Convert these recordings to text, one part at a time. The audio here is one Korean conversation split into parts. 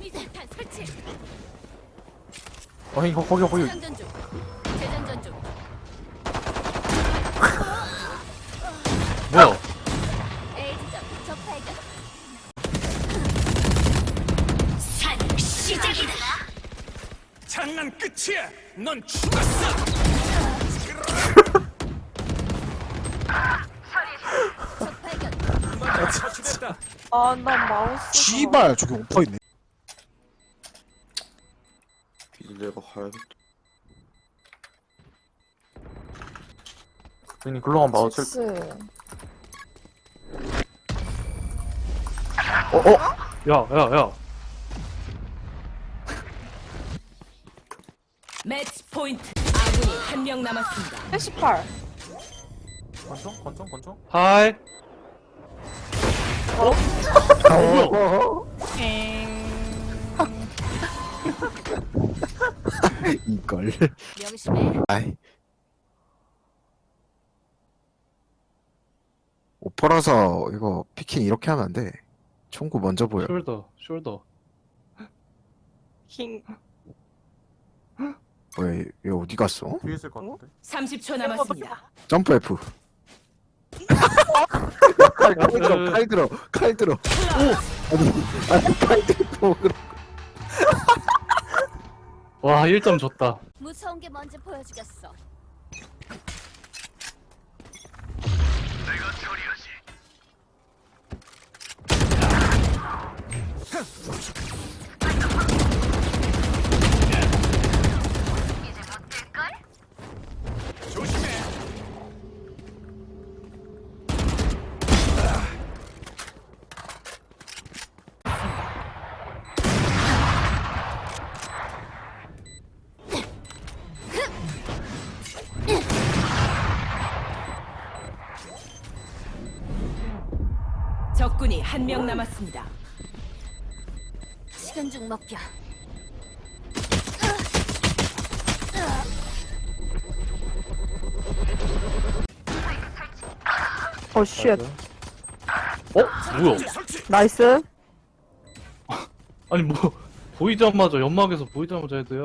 미사탄 설치. 어 이거 거기 거기 재장전 중. 재장전 중. 뭐야? A 지점 적 발견. 산 시작이다. 장난 끝이야. 넌 죽었어. 적 발견. 누가 처치됐다. 아, 난 마우스. 씨발 저기 오퍼 있네. 비닐레가 가야겠다. 괜히 글로 가면 마우스 스 어 어 야, 야, 야. 매치 포인트. 아군이 한 명 남았습니다. 88. 권총 권총 권총 하이. 어? 이걸. 명심해. 아이. 오퍼라서 이거 피킹 이렇게 하면 안 돼. 총구 먼저 보여. 숄더, 숄더. 킹. 왜, 얘 어디 갔어? 뒤에 있을 것 같은데 30초 남았습니다. 점프 F. 칼, 칼 들어, 칼 들어, 칼 들어. 오! 아니, 아니, 칼 들어. 와, 1점 줬다. 무서운 게 뭔지 보여주겠어. 한 명 남았습니다. 시간 좀 먹겨. 어, 쉣. 어? 뭐야? 나이스. 아니, 뭐, 보이자마자, 연막에서 보이자마자 헤드야.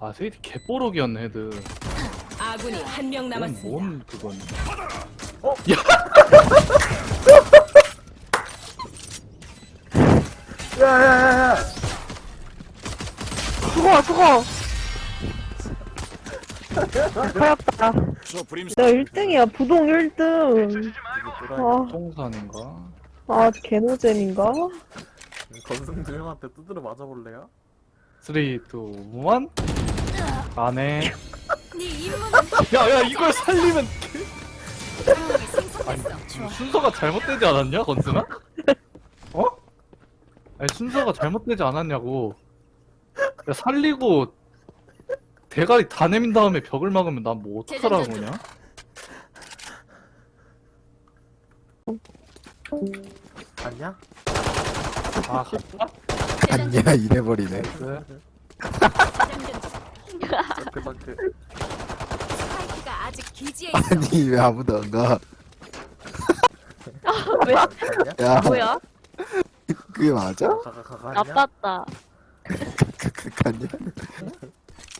아, 세이티 개뽀록이었네, 헤드. 아군이 한명 뭔, 남았습니다. 뭔, 그건. 죽어, 죽어. 저 브림 내가 1등이야. 부동 1등. 아, 통산인가? 아, 개노잼인가? 건승들 형한테 두드려 맞아볼래요? 3, 2, 1. 안해. 네 임무는 야, 야, 이걸 살리면. 상황이 생성됐어. 지금 순서가 잘못되지 않았냐, 건스나? 어? 아니, 순서가 잘못되지 않았냐고. 야, 살리고, 대가리 다 내민 다음에 벽을 막으면 난 뭐 어떡하라는 거냐? 갔냐? 아, 갔다? 아니야, 이래버리네. 그래. 재장전 중. 스파이크가 아직 기지에 있어. 아니, 왜 아무도 안 가? 왜? 야, 뭐야? 그게 맞아? 가가 가가 갔냐? 나빴다.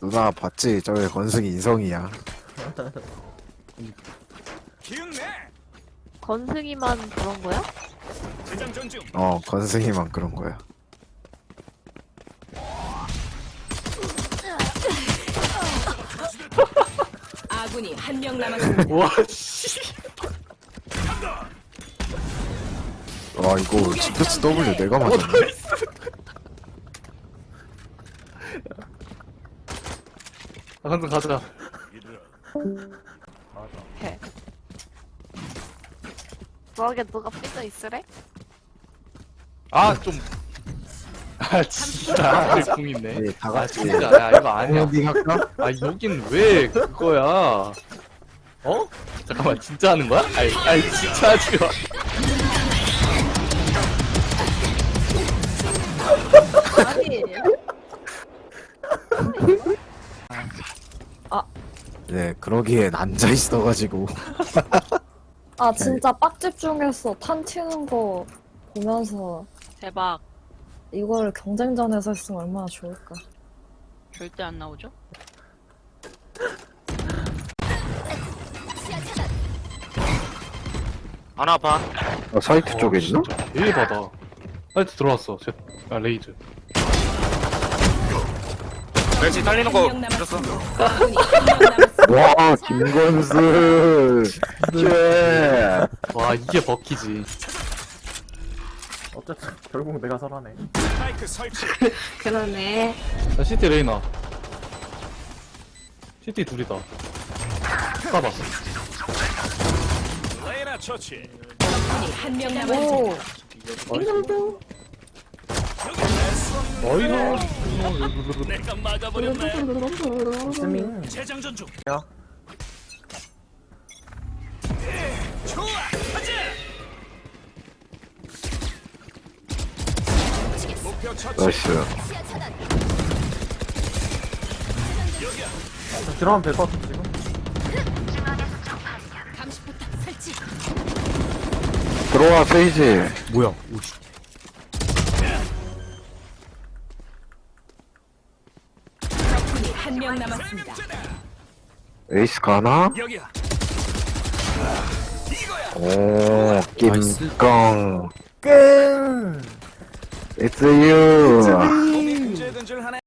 누나 봤지? 저기 건승이 인성이야. 내. 건승이만 그런 거야? 재장전 중. 어, 건승이만 그런 거야. 아군이 한 명 남았습니다. 와, 씨. 와, 이거 지크스 W 내가 맞았네. 아, 건스 가자. 그러게 누가 삐져 있으래? 아, 좀. 아, 진짜. 아, 궁 있네. 네, 다 아, 같이. 진짜. 야, 이거 아니야. 헤어딩 할까? 아, 여긴 왜 그거야? 어? 잠깐만, 진짜 하는 거야? 아이, 아이, 진짜 하지 마. 아니. 네, 그러기엔 앉아 있어가지고. 아 진짜 빡집 중에서 탄 튀는 거 보면서 대박. 이걸 경쟁전에서 했으면 얼마나 좋을까. 절대 안 나오죠? 안 아파. 아, 사이트 어, 쪽에 있나? 진짜 개바다. 사이트 들어왔어. 제, 아 레이즈. 멸치 딸리는 거 들었어? 와 김건슬 쉣와 이게 버키지. 어쨌든 결국 내가 살아네 스파이크 설치. 그러네. 자 시티 레이나. 시티 둘이다. 까봤어. 레이나 처치. 한명 남았습니다. 오. 어이구. 내가 막아버렸네. 스밍 재장전 중. 야 나이스 들어가면 될 것 같아 지금 감시포탑 설치. 들어와 세이지 뭐야? 오씨. 적군이 한 명 남았습니다. 에이스 가나? 여기야. 오 김강 끙 이 근질근질하네.